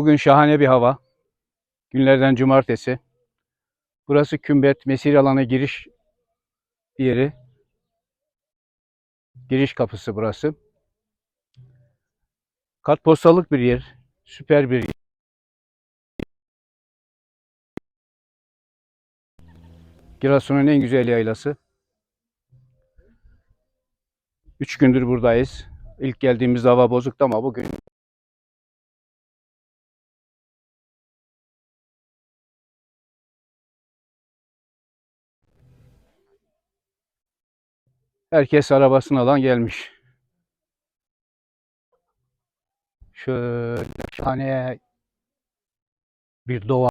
Bugün şahane bir hava. Günlerden cumartesi. Burası Kümbet Mesir alanı giriş yeri. Giriş kapısı burası. Kartpostallık bir yer. Süper bir yer. Giresun'un en güzel yaylası. Üç gündür buradayız. İlk geldiğimizde hava bozuktu ama bugün herkes arabasını alan gelmiş. Şöyle şahane bir doğa.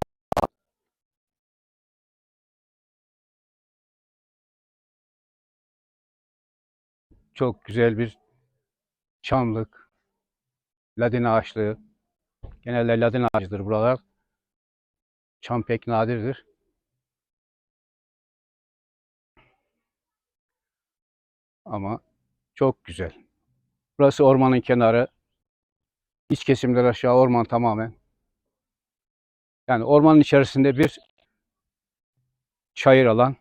Çok güzel bir çamlık. Ladin ağaçlığı. Genelde ladin ağacıdır buralar. Çam pek nadirdir. Ama çok güzel. Burası ormanın kenarı. İç kesimler aşağı orman tamamen. Yani ormanın içerisinde bir çayır alan.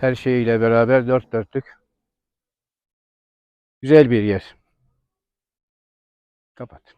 Her şeyiyle beraber dört dörtlük. Güzel bir yer. Kapat.